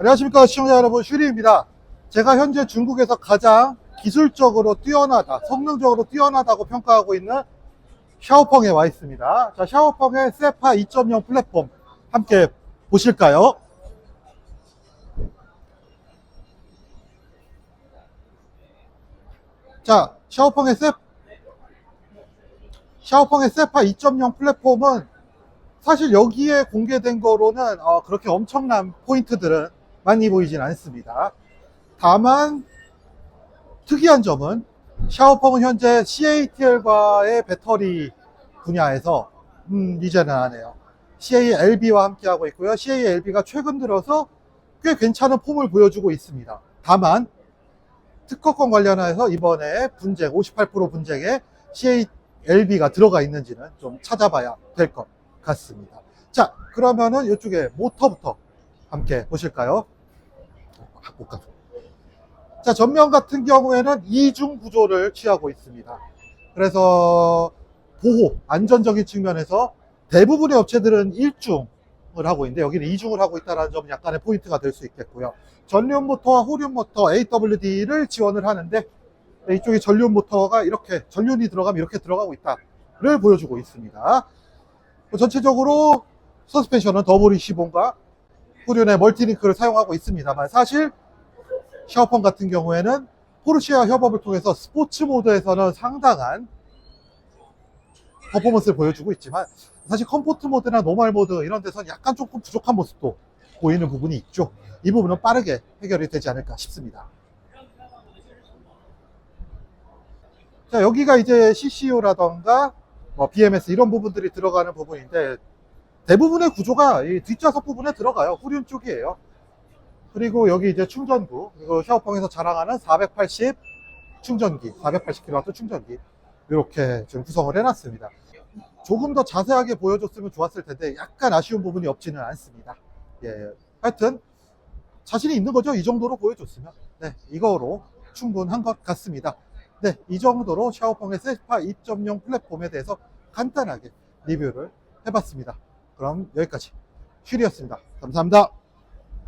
안녕하십니까 시청자 여러분. 슈리입니다. 제가 현재 중국에서 가장 기술적으로 뛰어나다 성능적으로 뛰어나다고 평가하고 있는 샤오펑에 와 있습니다. 자 샤오펑의 세파 2.0 플랫폼 함께 보실까요? 자 샤오펑의 세 샤오펑의 세파 2.0 플랫폼은 사실 여기에 공개된 거로는 어, 그렇게 엄청난 포인트들은 많이 보이진 않습니다. 다만 특이한 점은 샤오펑은 현재 CATL과의 배터리 분야에서 음, 이제는 안 해요. CALB와 함께 하고 있고요. CALB가 최근 들어서 꽤 괜찮은 폼을 보여주고 있습니다. 다만 특허권 관련해서 이번에 분쟁 58% 분쟁에 CALB가 들어가 있는지는 좀 찾아봐야 될 것 같습니다. 자, 그러면은 이쪽에 모터부터 함께 보실까요? 가죠. 자, 전면 같은 경우에는 이중 구조를 취하고 있습니다. 그래서 보호, 안전적인 측면에서 대부분의 업체들은 일중을 하고 있는데 여기는 이중을 하고 있다는 점은 약간의 포인트가 될 수 있겠고요. 전륜 모터와 후륜 모터 AWD를 지원을 하는데 이쪽에 전륜 모터가 이렇게 전륜이 들어가면 이렇게 들어가고 있다를 보여주고 있습니다. 전체적으로 서스펜션은 WD15과 후륜의 멀티링크를 사용하고 있습니다만 사실 샤오펑 같은 경우에는 포르쉐와 협업을 통해서 스포츠 모드에서는 상당한 퍼포먼스를 보여주고 있지만 사실 컴포트 모드나 노멀 모드 이런 데서는 약간 조금 부족한 모습도 보이는 부분이 있죠. 이 부분은 빠르게 해결이 되지 않을까 싶습니다. 자, 여기가 이제 CCU라던가 뭐 BMS 이런 부분들이 들어가는 부분인데 대부분의 구조가 이 뒷좌석 부분에 들어가요. 후륜 쪽이에요. 그리고 여기 이제 충전구, 그리고 샤오펑에서 자랑하는 480 충전기, 480kW 충전기 이렇게 지금 구성을 해놨습니다. 조금 더 자세하게 보여줬으면 좋았을 텐데 약간 아쉬운 부분이 없지는 않습니다. 예, 하여튼 자신이 있는 거죠. 이 정도로 보여줬으면 네, 이거로 충분한 것 같습니다. 네, 이 정도로 샤오펑의 세파 2.0 플랫폼에 대해서 간단하게 리뷰를 해봤습니다. 그럼 여기까지 슈리였습니다. 감사합니다.